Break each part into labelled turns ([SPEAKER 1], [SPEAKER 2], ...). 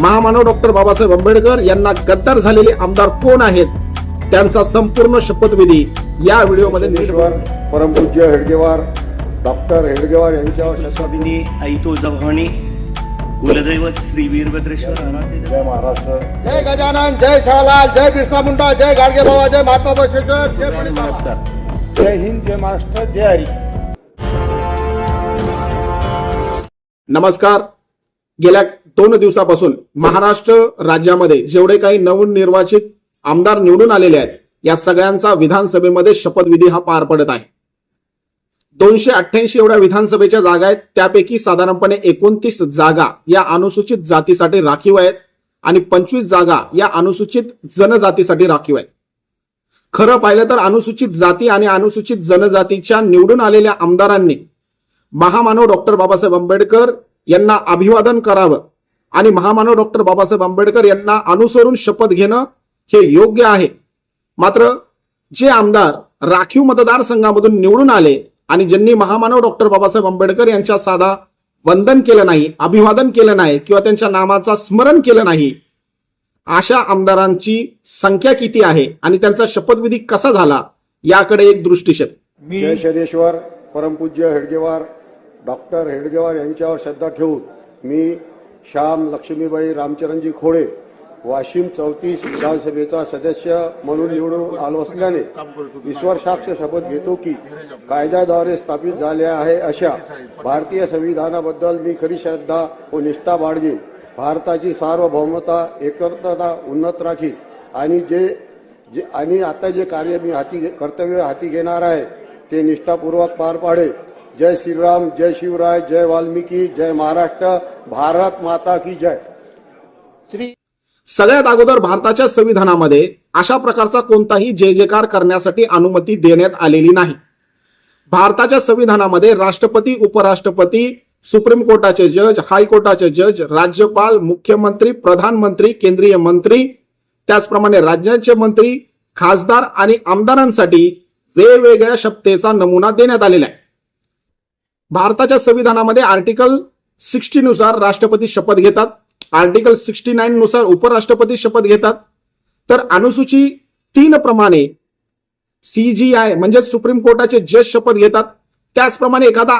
[SPEAKER 1] महामानव डॉक्टर बाबासाहेब आंबेडकर यांना गद्दार झालेले आमदार कोण आहेत? त्यांचा संपूर्ण शपथविधी या व्हिडिओमध्ये नीट
[SPEAKER 2] परमपूज्य हेडगेवार डॉक्टर हेडगेवार यांच्यावर शपथ
[SPEAKER 3] स्वामिनी आई तुळजाभवानी कुलदैवत श्री वीरभद्रेश्वर आराध्य
[SPEAKER 2] जय महाराष्ट्र.
[SPEAKER 4] जय गजानन जय शाहलाल जय बिरसा मुंडा जय गाडगे बाबा जय महात्मा बसवेश्वर जय बाबा.
[SPEAKER 1] नमस्कार.
[SPEAKER 2] जय हिंद जय महाराष्ट्र जय हरी.
[SPEAKER 1] नमस्कार. गेल्या दोन दिवसापासून महाराष्ट्र राज्यामध्ये जेवढे काही नवनिर्वाचित आमदार निवडून आलेले आहेत या सगळ्यांचा विधानसभेमध्ये शपथविधी हा पार पडत आहे. दोनशे अठ्ठ्याऐंशी एवढ्या विधानसभेच्या जागा आहेत त्यापैकी साधारणपणे एकोणतीस जागा या अनुसूचित जातीसाठी राखीव आहेत आणि पंचवीस जागा या अनुसूचित जनजातीसाठी राखीव आहेत. खरं पाहिलं तर अनुसूचित जाती आणि अनुसूचित जनजातीच्या निवडून आलेल्या आमदारांनी महामानव डॉक्टर बाबासाहेब आंबेडकर यांना अभिवादन करावं आणि महामानव डॉक्टर बाबासाहेब आंबेडकर यांना अनुसरून शपथ घेणं हे योग्य आहे. मात्र जे आमदार राखीव मतदारसंघामधून निवडून आले आणि ज्यांनी महामानव डॉक्टर बाबासाहेब आंबेडकर यांच्या साधा वंदन केलं नाही अभिवादन केलं नाही किंवा त्यांच्या नामाचा स्मरण केलं नाही अशा आमदारांची संख्या किती आहे आणि त्यांचा शपथविधी कसा झाला याकडे एक दृष्टिक्षेप.
[SPEAKER 2] जय शनेश्वर परमपूज्य हेडगेवार डॉक्टर हेडगेवार यांच्यावर श्रद्धा ठेवून मी श्याम लक्ष्मीबाई रामचरणजी खोडे वाशिम चौतीस विधानसभेचा सदस्य म्हणून निवडून आलो असल्याने ईश्वरसाक्ष शपथ घेतो की कायद्याद्वारे स्थापित झाल्या आहे अशा भारतीय संविधानाबद्दल मी खरी श्रद्धा व निष्ठा बाळगीन. भारताची सार्वभौमता एकत्रता उन्नत राखीन आणि जे जे आणि आता जे कार्य मी हाती कर्तव्य हाती घेणार आहे ते निष्ठापूर्वक पार पाडे जय श्रीराम जय शिवराय जय वाल्मिकी जय महाराष्ट्र भारत माता की जय.
[SPEAKER 1] सगळ्यात अगोदर भारताच्या संविधानामध्ये अशा प्रकारचा कोणताही जय जयकार करण्यासाठी अनुमती देण्यात आलेली नाही. भारताच्या संविधानामध्ये राष्ट्रपती उपराष्ट्रपती सुप्रीम कोर्टाचे जज हायकोर्टाचे जज राज्यपाल मुख्यमंत्री प्रधानमंत्री केंद्रीय मंत्री त्याचप्रमाणे राज्यांचे मंत्री खासदार आणि आमदारांसाठी वेगवेगळ्या शपथेचा नमुना देण्यात आलेला आहे. भारताच्या संविधानामध्ये आर्टिकल सिक्स्टी नुसार राष्ट्रपती शपथ घेतात. आर्टिकल सिक्स्टी नाईन नुसार उपराष्ट्रपती शपथ घेतात. तर अनुसूची तीन प्रमाणे सीजीआय म्हणजे सुप्रीम कोर्टाचे जज शपथ घेतात. त्याचप्रमाणे एखादा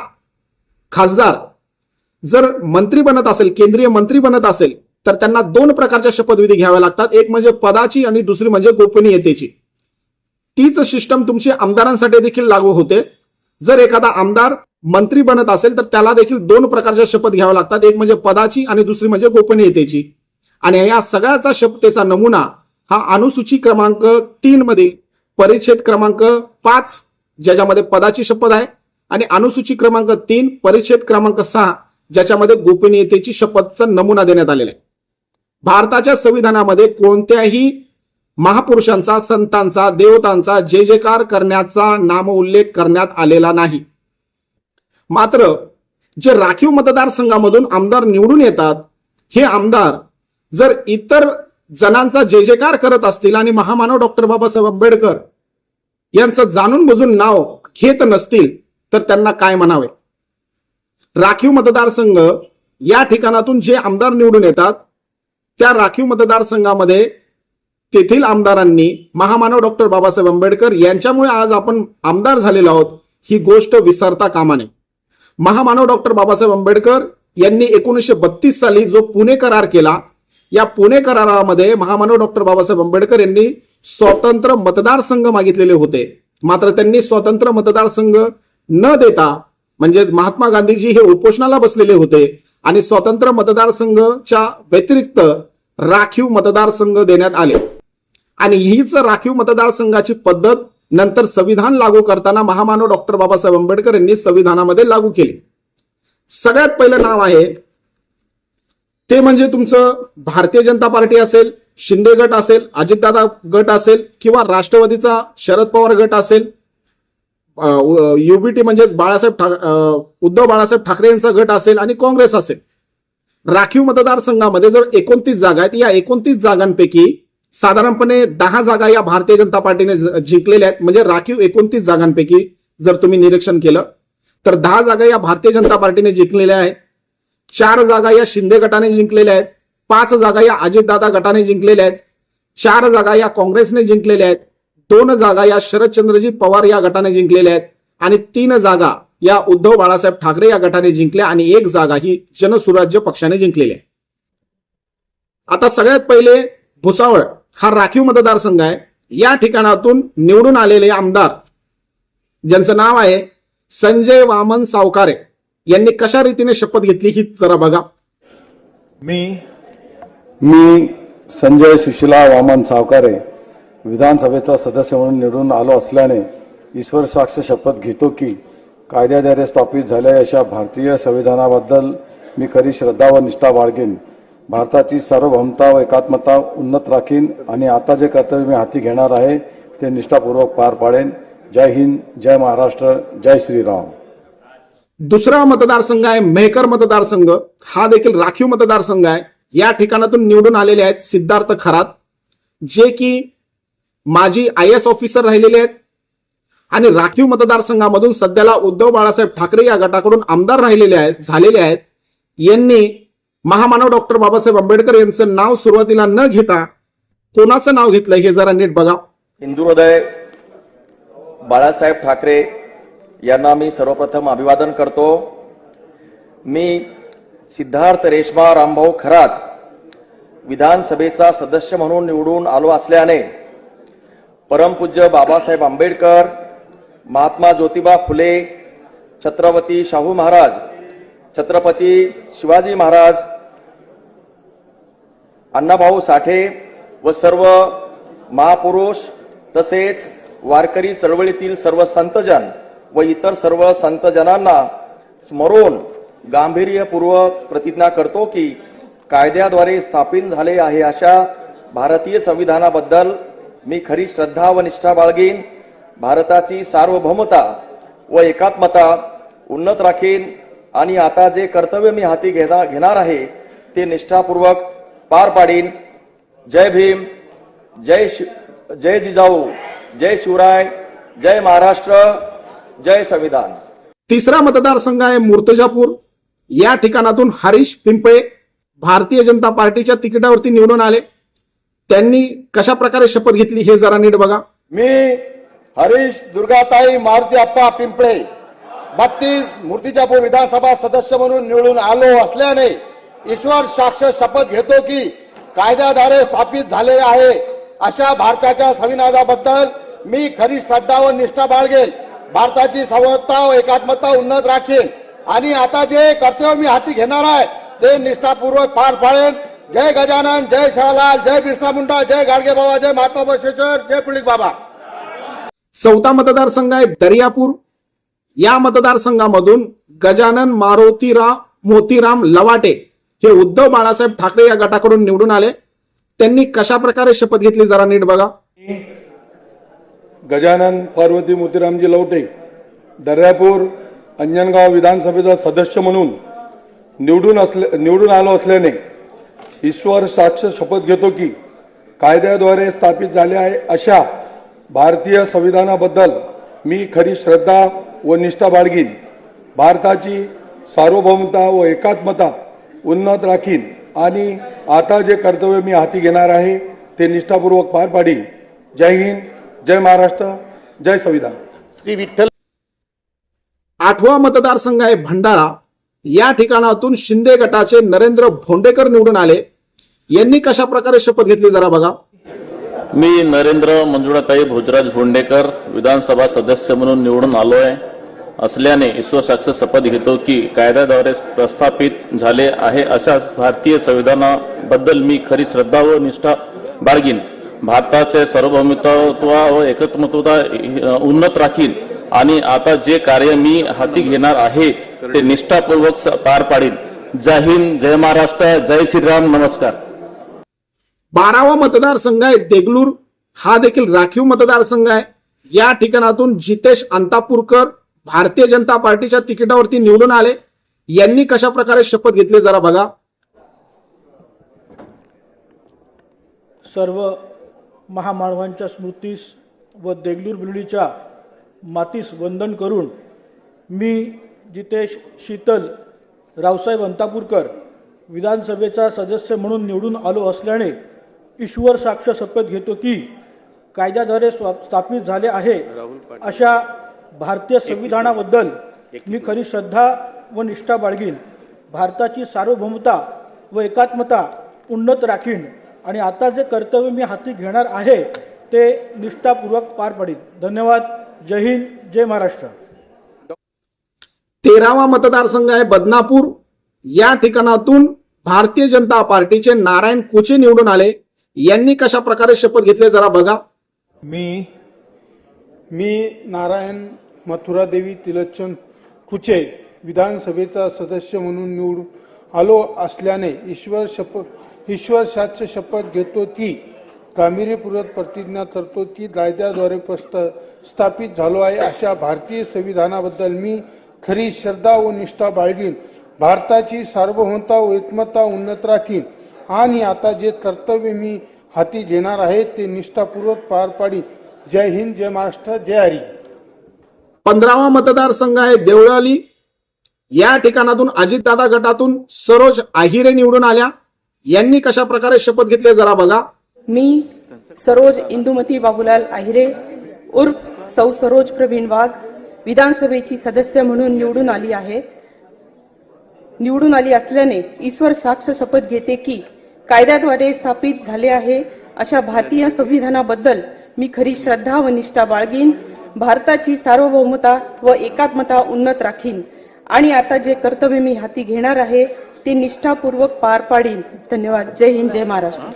[SPEAKER 1] खासदार जर मंत्री बनत असेल केंद्रीय मंत्री बनत असेल तर त्यांना दोन प्रकारच्या शपथविधी घ्याव्या लागतात. एक म्हणजे पदाची आणि दुसरी म्हणजे गोपनीयतेची. तीच सिस्टम तुमची आमदारांसाठी देखील लागू होते. जर एखादा आमदार मंत्री बनत असेल तर त्याला देखील दोन प्रकारच्या शपथ घ्याव्या लागतात. एक म्हणजे पदाची आणि दुसरी म्हणजे गोपनीयतेची. आणि या सगळ्याचा शपथेचा नमुना हा अनुसूची क्रमांक तीन मध्ये परिच्छेद क्रमांक पाच ज्याच्यामध्ये पदाची शपथ आहे आणि अनुसूची क्रमांक तीन परिच्छेद क्रमांक सहा ज्याच्यामध्ये गोपनीयतेची शपथचा नमुना देण्यात आलेला आहे. भारताच्या संविधानामध्ये कोणत्याही महापुरुषांचा संतांचा देवतांचा जय जयकार करण्याचा नामउल्लेख करण्यात आलेला नाही. मात्र जे राखीव मतदारसंघामधून आमदार निवडून येतात हे आमदार जर इतर जणांचा जे जयकार करत असतील आणि महामानव डॉक्टर बाबासाहेब आंबेडकर यांचं जाणून बुजून नाव घेत नसतील तर त्यांना काय म्हणावे? राखीव मतदारसंघ या ठिकाणातून जे आमदार निवडून येतात त्या राखीव मतदारसंघामध्ये तेथील आमदारांनी महामानव डॉक्टर बाबासाहेब आंबेडकर यांच्यामुळे आज आपण आमदार झालेलो आहोत ही गोष्ट विसरता कामा नये. महामानव डॉक्टर बाबासाहेब आंबेडकर यांनी एकोणीसशे बत्तीस साली जो पुणे करार केला या पुणे करारामध्ये महामानव डॉक्टर बाबासाहेब आंबेडकर यांनी स्वतंत्र मतदारसंघ मागितलेले होते. मात्र त्यांनी स्वतंत्र मतदारसंघ न देता म्हणजेच महात्मा गांधीजी हे उपोषणाला बसलेले होते आणि स्वतंत्र मतदारसंघच्या व्यतिरिक्त राखीव मतदारसंघ देण्यात आले. आणि हीच राखीव मतदारसंघाची पद्धत नंतर संविधान लागू करताना महामानव डॉक्टर बाबासाहेब आंबेडकर यांनी संविधानामध्ये लागू केले. सगळ्यात पहिलं नाव आहे ते म्हणजे तुमचं भारतीय जनता पार्टी असेल शिंदे गट असेल अजितदादा गट असेल किंवा राष्ट्रवादीचा शरद पवार गट असेल युबीटी म्हणजेच बाळासाहेब ठाक उद्धव बाळासाहेब ठाकरे यांचा गट असेल आणि काँग्रेस असेल. राखीव मतदारसंघामध्ये जर एकोणतीस जागा आहेत या एकोणतीस जागांपैकी साधारणपणे दहा जागा या भारतीय जनता पार्टीने जिंकलेल्या आहेत. म्हणजे राखीव एकोणतीस जागांपैकी जर तुम्ही निरीक्षण केलं तर दहा जागा या भारतीय जनता पार्टीने जिंकलेल्या आहेत. चार जागा या शिंदे गटाने जिंकलेल्या आहेत. पाच जागा या अजितदादा गटाने जिंकलेल्या आहेत. चार जागा या काँग्रेसने जिंकलेल्या आहेत. दोन जागा या शरदचंद्रजी पवार या गटाने जिंकलेल्या आहेत. आणि तीन जागा या उद्धव बाळासाहेब ठाकरे या गटाने जिंकल्या आणि एक जागा ही जनसुराज्य पक्षाने जिंकलेली आहे. आता सगळ्यात पहिले भुसावळ. हा राखीव मतदारसंघ आहे. या ठिकाणातून निवडून आलेले आमदार ज्यांचं नाव आहे संजय वामन सावकारे यांनी कशा रीतीने शपथ घेतली ही जरा बघा.
[SPEAKER 5] मी
[SPEAKER 6] मी संजय सुशिला वामन सावकारे विधानसभेचा सदस्य म्हणून निवडून आलो असल्याने ईश्वर साक्ष शपथ घेतो की कायद्याद्वारे स्थापित झालेल्या अशा भारतीय संविधानाबद्दल मी खरी श्रद्धा व निष्ठा बाळगेन. भारताची सार्वभौमता व एकात्मता उन्नत राखीन आणि आता जे कर्तव्य मी हाती घेणार आहे ते निष्ठापूर्वक पार पाडेन. जय हिंद जय महाराष्ट्र जय श्रीराम.
[SPEAKER 1] दुसरा मतदारसंघ आहे मेहकर मतदारसंघ. हा देखील राखीव मतदारसंघ आहे. या ठिकाणातून निवडून आलेले आहेत सिद्धार्थ खरात जे की माजी आय एस ऑफिसर राहिलेले आहेत. आणि राखीव मतदारसंघामधून सध्याला उद्धव बाळासाहेब ठाकरे या गटाकडून आमदार राहिलेले आहेत झालेले आहेत. यांनी महामानव डॉक्टर बाबासाहेब आंबेडकर यांचं नाव सुरुवातीला न घेता कोणाचं नाव घेतलं हे जरा नीट बघा.
[SPEAKER 7] हिंदुहृदय बाळासाहेब ठाकरे यांना मी सर्वप्रथम अभिवादन करतो. मी सिद्धार्थ रेश्मा रामभाऊ खरात विधानसभेचा सदस्य म्हणून निवडून आलो असल्याने परमपूज्य बाबासाहेब आंबेडकर महात्मा ज्योतिबा फुले छत्रपती शाहू महाराज छत्रपती शिवाजी महाराज अण्णाभाऊ साठे व सर्व महापुरुष तसेच वारकरी चळवळीतील सर्व संतजन व इतर सर्व संतजनांना स्मरून गांभीर्यपूर्वक प्रतिज्ञा करतो की कायद्याद्वारे स्थापित झाले आहे अशा भारतीय संविधानाबद्दल मी खरी श्रद्धा व निष्ठा बाळगीन. भारताची सार्वभौमता व एकात्मता उन्नत राखीन. आणि आता जे कर्तव्य मी हाती घेणार घेणार आहे ते निष्ठापूर्वक पार पाडीन जय भीम. जय शि जय जिजाऊ. जय शिवराय. जय महाराष्ट्र. जय संविधान.
[SPEAKER 1] तिसरा मतदारसंघ आहे मूर्तजापूर. या ठिकाणातून हरीश पिंपळे भारतीय जनता पार्टीच्या तिकिटावरती निवडून आले. त्यांनी कशा प्रकारे शपथ घेतली हे जरा नीट बघा.
[SPEAKER 4] मी हरीश दुर्गाताई मारुती अप्पा पिंपळे. बत्तीस मूर्तिजापूर विधानसभा सदस्य म्हणून निवडून आलो असल्याने ईश्वर साक्ष शपथ घेतो की कायद्याद्वारे स्थापित झाले आहे. अशा भारताच्या संविधानाबद्दल मी खरी श्रद्धा व निष्ठा बाळगेल. भारताची सर्वता व एकात्मता उन्नत राखेन आणि आता जे कर्तव्य मी हाती घेणार आहे ते निष्ठापूर्वक पार पाडेन जय गजानन जय शहलाल जय बिरसा मुंडा जय गाडगे बाबा जय महात्मा बसवेश्वर जय पुलिक बाबा.
[SPEAKER 1] चौथा मतदारसंघ आहे दर्यापूर. या मतदारसंघामधून गजानन मारुतीराव मोतीराम लवाटे हे उद्धव बाळासाहेब ठाकरे या गटाकडून निवडून आले. त्यांनी कशा प्रकारे शपथ घेतली जरा नीट बघा.
[SPEAKER 8] गजानन पार्वती मोतीरामजी लवटे दर्यापूर अंजनगाव विधानसभेचा सदस्य म्हणून निवडून असले निवडून आलो असल्याने ईश्वर साक्ष शपथ घेतो की कायद्याद्वारे स्थापित झाले आहे अशा भारतीय संविधानाबद्दल मी खरी श्रद्धा व निष्ठा बाळगीन. भारताची सार्वभौमता व एकात्मता उन्नत राखीन. आणि आता जे कर्तव्य मी हाती घेणार आहे ते निष्ठापूर्वक पार पाडीन. जय हिंद जय महाराष्ट्र जय संविधान.
[SPEAKER 4] श्री विठ्ठल
[SPEAKER 1] आठवा मतदारसंघ आहे भंडारा. या ठिकाणातून शिंदे गटाचे नरेंद्र भोंडेकर निवडून आले. यांनी कशा प्रकारे शपथ घेतली जरा बघा.
[SPEAKER 9] मी नरेंद्र मंजुळाताई भोजराज भोंडेकर विधानसभा सदस्य म्हणून निवडून आलोय. असल्याने ईश्वर साक्ष शपथ घेतो की कायद्याद्वारे प्रस्थापित झाले आहे अशा भारतीय संविधानाबद्दल मी खरी श्रद्धा व निष्ठा बाळगीन. भारताचे सार्वभौमत्व व एकत्मत्वता उन्नत राखीन आणि आता जे कार्य मी हाती घेणार आहे ते निष्ठापूर्वक पार पाडीन. जय हिंद जय महाराष्ट्र जय श्रीराम नमस्कार.
[SPEAKER 1] बारावा मतदारसंघ आहे देगलूर. हा देखील राखीव मतदारसंघ आहे. या ठिकाणातून जितेश अंतापूरकर भारतीय जनता पार्टीच्या तिकिटावरती निवडून आले. यांनी कशा प्रकारे शपथ घेतली जरा बघा.
[SPEAKER 10] सर्व महामानवांच्या स्मृतीस व देगलूर बिल्डीच्या मातीस वंदन करून मी जितेश शीतल रावसाहेब अंतापूरकर विधानसभेचा सदस्य म्हणून निवडून आलो असल्याने ईश्वर साक्ष शपथ घेतो की कायद्याद्वारे स्वा स्थापित झाले आहे अशा भारतीय संविधानाबद्दल मी खरी श्रद्धा व निष्ठा बाळगीन. भारताची सार्वभौमता व एकात्मता उन्नत राखीन. आणि आता जे कर्तव्य मी हाती घेणार आहे ते निष्ठापूर्वक पार पाडीन. धन्यवाद. जय हिंद. जय महाराष्ट्र.
[SPEAKER 1] तेरावा मतदारसंघ आहे बदनापूर. या ठिकाणातून भारतीय जनता पार्टीचे नारायण कुचे निवडून आले. यांनी कशा प्रकारे शपथ घेतले जरा बघा.
[SPEAKER 5] मी मी नारायण मथुरादेवी तिलचंद कुचे विधानसभेचा सदस्य म्हणून निवडून आलो असल्याने ईश्वर शपथ ईश्वर शास्त्र शपथ घेतो की गांभीर्यपूर्वक प्रतिज्ञा करतो की कायद्याद्वारे प्रस्त स्थापित झालो आहे अशा भारतीय संविधानाबद्दल मी खरी श्रद्धा व निष्ठा बाळगीन. भारताची सार्वभौमता व एकमता उन्नत राखीन. आणि आता जे कर्तव्य मी हाती घेणार आहे ते निष्ठापूर्वक पार पाडी जय हिंद जय महाराष्ट्र जय हरी.
[SPEAKER 1] पंधरावा मतदारसंघ आहे देवळाली. या ठिकाणातून अजितदादा गटातून सरोज आहिरे निवडून आल्या. यांनी कशा प्रकारे शपथ घेतले जरा बघा.
[SPEAKER 11] मी सरोज इंदुमती बाबूलाल आहिरे उर्फ सौ सरोज प्रवीण वाघ विधानसभेची सदस्य म्हणून निवडून आली आहे. निवडून आली असल्याने ईश्वर साक्ष शपथ घेते की कायद्याद्वारे स्थापित झाले आहे अशा भारतीय संविधानाबद्दल मी खरी श्रद्धा व निष्ठा बाळगीन भारताची सार्वभौमता व एकात्मता उन्नत राखीन. आणि आता जे कर्तव्य मी हाती घेणार आहे ते निष्ठापूर्वक पार पाडीन. धन्यवाद. जय हिंद जय महाराष्ट्र.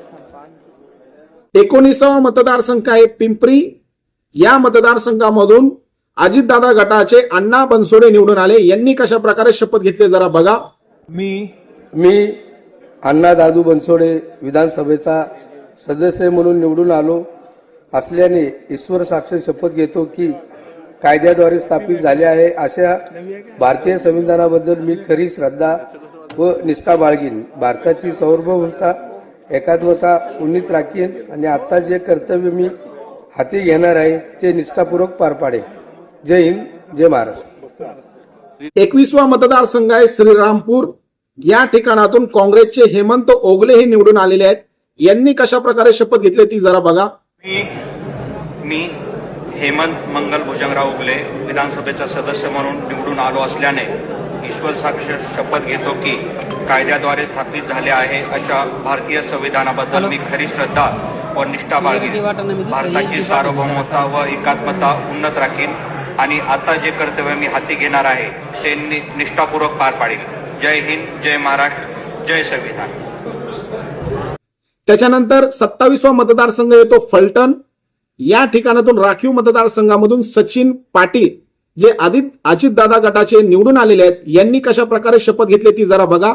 [SPEAKER 1] एकोणीसावा मतदारसंघ आहे पिंपरी. या मतदारसंघामधून अजितदादा गटाचे अण्णा बनसोडे निवडून आले. यांनी कशा प्रकारे शपथ घेतले जरा बघा.
[SPEAKER 5] मी
[SPEAKER 12] मी अण्णा दादू बनसोडे विधानसभेचा सदस्य म्हणून निवडून आलो. असल्याने ईश्वर साक्ष शपथ घेतो की कायद्याद्वारे स्थापित झाले आहे. अशा भारतीय संविधानाबद्दल मी खरी श्रद्धा व निष्ठा बाळगीन. भारताची सार्वभौमता एकात्मता उन्नीत राखीन आणि आता जे कर्तव्य मी हाती घेणार आहे ते निष्ठापूर्वक पार पाडेन. जय हिंद जय महाराष्ट्र.
[SPEAKER 1] एकवीसवा मतदारसंघ आहे श्रीरामपूर. या ठिकाणातून काँग्रेसचे हेमंत ओगले हे निवडून आलेले आहेत. यांनी कशा प्रकारे शपथ घेतली ती जरा बघा.
[SPEAKER 13] मी मी हेमंत मंगल भुजंगराव उगले विधानसभेचा सदस्य म्हणून निवडून आलो असल्याने ईश्वर साक्ष शपथ घेतो की कायद्याद्वारे स्थापित झाले आहे अशा भारतीय संविधानाबद्दल मी खरी श्रद्धा व निष्ठा बाळगीन. भारताची सार्वभौमता व एकात्मता उन्नत राखीन आणि आता जे कर्तव्य मी हाती घेणार आहे ते निष्ठापूर्वक पार पाडील. जय हिंद जय महाराष्ट्र जय संविधान.
[SPEAKER 1] त्याच्यानंतर सत्तावीसवा मतदारसंघ येतो फलटण. या ठिकाणातून राखीव मतदारसंघामधून सचिन पाटील जे आदित अजितदादा गटाचे निवडून आलेले आहेत यांनी कशा प्रकारे शपथ घेतली ती जरा बघा.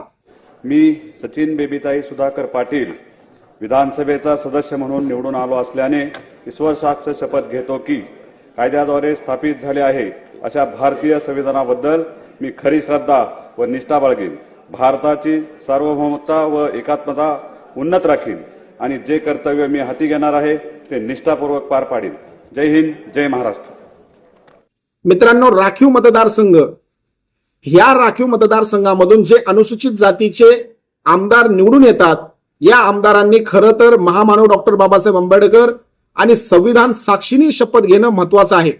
[SPEAKER 2] मी सचिन बेबीताई सुधाकर पाटील विधानसभेचा सदस्य म्हणून निवडून आलो असल्याने ईश्वर साक्ष शपथ घेतो की कायद्याद्वारे स्थापित झाले आहे अशा भारतीय संविधानाबद्दल मी खरी श्रद्धा व निष्ठा बाळगेन. भारताची सार्वभौमता व एकात्मता उन्नत राखीन. आणि जे कर्तव्य मी हाती घेणार आहे ते निष्ठापूर्वक पार पाडीन. जय हिंद जय महाराष्ट्र.
[SPEAKER 1] मित्रांनो राखीव मतदारसंघ. ह्या राखीव मतदारसंघामधून जे अनुसूचित जातीचे आमदार निवडून येतात या आमदारांनी खरं तर महामानव डॉक्टर बाबासाहेब आंबेडकर आणि संविधान साक्षीनी शपथ घेणं महत्वाचं आहे.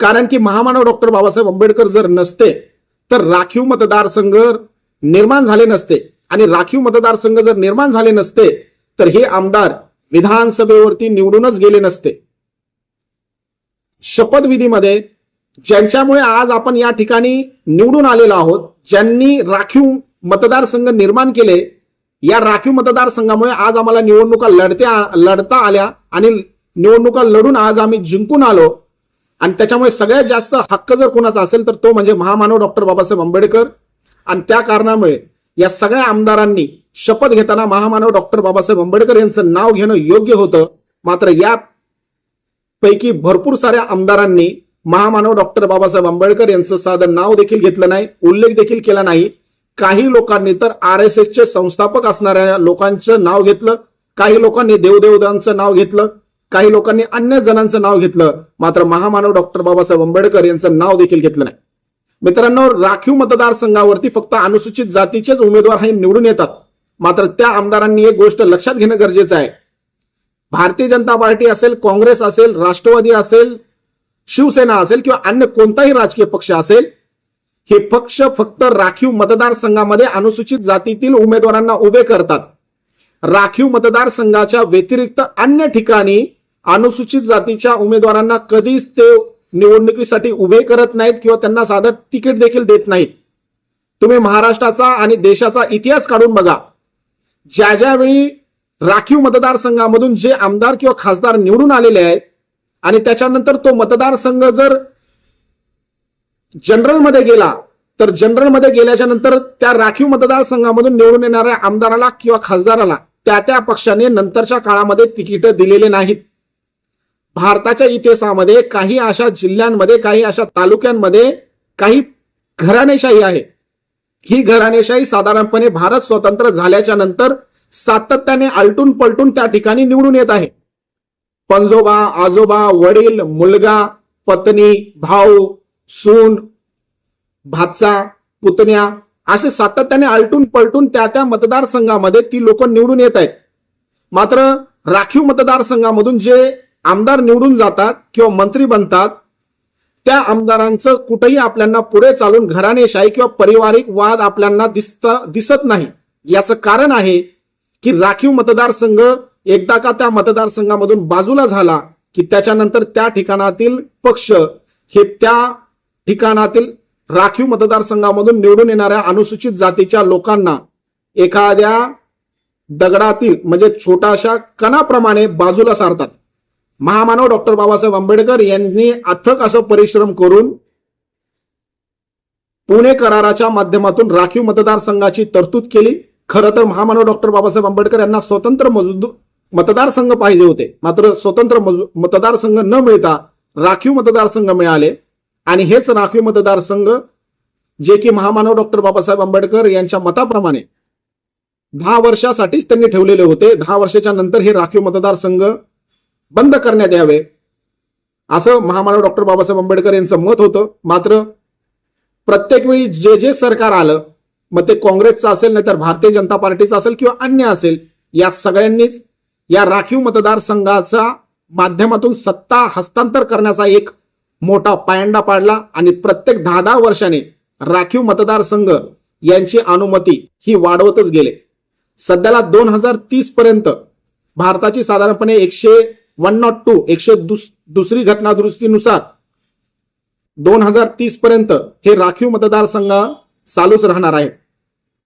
[SPEAKER 1] कारण की महामानव डॉक्टर बाबासाहेब आंबेडकर जर नसते तर राखीव मतदारसंघ निर्माण झाले नसते. आणि राखीव मतदारसंघ जर निर्माण झाले नसते तर हे आमदार विधानसभेवरती निवडूनच गेले नसते. शपथविधीमध्ये ज्यांच्यामुळे आज आपण या ठिकाणी निवडून आलेलो आहोत ज्यांनी राखीव मतदारसंघ निर्माण केले या राखीव मतदारसंघामुळे आज आम्हाला निवडणुका लढत्या लढता आल्या आणि निवडणुका लढून आज आम्ही जिंकून आलो. आणि त्याच्यामुळे सगळ्यात जास्त हक्क जर कोणाचा असेल तर तो म्हणजे महामानव डॉक्टर बाबासाहेब आंबेडकर. आणि त्या कारणामुळे या सगळ्या आमदारांनी शपथ घेताना महामानव डॉक्टर बाबासाहेब आंबेडकर यांचं नाव घेणं योग्य होतं. मात्र या पैकी भरपूर साऱ्या आमदारांनी महामानव डॉक्टर बाबासाहेब आंबेडकर यांचं साधं नाव देखील घेतलं नाही उल्लेख देखील केला नाही. काही लोकांनी तर आर एस एसचे संस्थापक असणाऱ्या लोकांचं नाव घेतलं काही लोकांनी देवदेवतांचं नाव घेतलं काही लोकांनी अन्य जणांचं नाव घेतलं. मात्र महामानव डॉक्टर बाबासाहेब आंबेडकर यांचं नाव देखील घेतलं नाही. मित्रांनो राखीव मतदारसंघावरती फक्त अनुसूचित जातीचेच उमेदवार हे निवडून येतात. मात्र त्या आमदारांनी एक गोष्ट लक्षात घेणं गरजेचं आहे. भारतीय जनता पार्टी असेल काँग्रेस असेल राष्ट्रवादी असेल शिवसेना असेल किंवा अन्य कोणताही राजकीय पक्ष असेल हे पक्ष फक्त राखीव मतदारसंघामध्ये अनुसूचित जातीतील उमेदवारांना उभे करतात. राखीव मतदारसंघाच्या व्यतिरिक्त अन्य ठिकाणी अनुसूचित जातीच्या उमेदवारांना कधीच ते निवडणुकीसाठी उभे करत नाहीत किंवा त्यांना साधं तिकीट देखील देत नाहीत. तुम्ही महाराष्ट्राचा आणि देशाचा इतिहास काढून बघा. ज्या ज्यावेळी राखीव मतदारसंघामधून जे आमदार किंवा खासदार निवडून आलेले आहेत आणि त्याच्यानंतर तो मतदारसंघ जर जनरलमध्ये गेला तर जनरलमध्ये गेल्याच्यानंतर त्या राखीव मतदारसंघामधून निवडून येणाऱ्या आमदाराला किंवा खासदाराला त्या त्या पक्षाने नंतरच्या काळामध्ये तिकीट दिलेले नाहीत. भारताच्या इतिहासामध्ये काही अशा जिल्ह्यांमध्ये काही अशा तालुक्यांमध्ये काही घराणेशाही आहे. ही घराणेशाही साधारणपणे भारत स्वतंत्र झाल्याच्यानंतर सातत्याने आलटून पलटून त्या ठिकाणी निवडून येत आहे. पंजोबा आजोबा वडील मुलगा पत्नी भाऊ सून भाचा पुतण्या असे सातत्याने आलटून पलटून त्या त्या मतदारसंघामध्ये ती लोक निवडून येत आहेत. मात्र राखीव मतदारसंघामधून जे आमदार निवडून जातात किंवा मंत्री बनतात त्या आमदारांचं कुठेही आपल्याला पुढे चालून घराणेशाही किंवा पारिवारिक वाद आपल्याला दिसत दिसत नाही. याचं कारण आहे की राखीव मतदारसंघ एकदा का त्या मतदारसंघामधून बाजूला झाला की त्याच्यानंतर त्या ठिकाणातील पक्ष हे त्या ठिकाणातील राखीव मतदारसंघामधून निवडून येणाऱ्या अनुसूचित जातीच्या लोकांना एखाद्या दगडातील म्हणजे छोट्याशा कणाप्रमाणे बाजूला सारतात. महामानव डॉक्टर बाबासाहेब आंबेडकर यांनी अथक असं परिश्रम करून पुणे कराराच्या माध्यमातून राखीव मतदारसंघाची तरतूद केली. खरं तर महामानव डॉक्टर बाबासाहेब आंबेडकर यांना स्वतंत्र मजूद मतदारसंघ पाहिजे होते. मात्र स्वतंत्र मतदारसंघ न मिळता राखीव मतदारसंघ मिळाले. आणि हेच राखीव मतदारसंघ जे की महामानव डॉक्टर बाबासाहेब आंबेडकर यांच्या मताप्रमाणे दहा वर्षासाठीच त्यांनी ठेवलेले होते. दहा वर्षाच्या नंतर हे राखीव मतदारसंघ बंद करण्यात यावे. असं महामानव डॉक्टर बाबासाहेब आंबेडकर यांचं मत होतं. मात्र प्रत्येक वेळी जे जे सरकार आलं मग ते काँग्रेसचं असेल नाहीतर भारतीय जनता पार्टीचं असेल किंवा अन्य असेल या सगळ्यांनीच या राखीव मतदारसंघाचा माध्यमातून सत्ता हस्तांतर करण्याचा एक मोठा पायंडा पाडला आणि प्रत्येक दहा दहा वर्षाने राखीव मतदारसंघ यांची अनुमती ही वाढवतच गेले. सध्याला दोन हजार तीस पर्यंत भारताची साधारणपणे एकशे वन नॉट टू एकशे दुस- दुसरी घटना दुरुस्तीनुसार दोन हजार तीस पर्यंत हे राखीव मतदारसंघ चालूच राहणार आहे.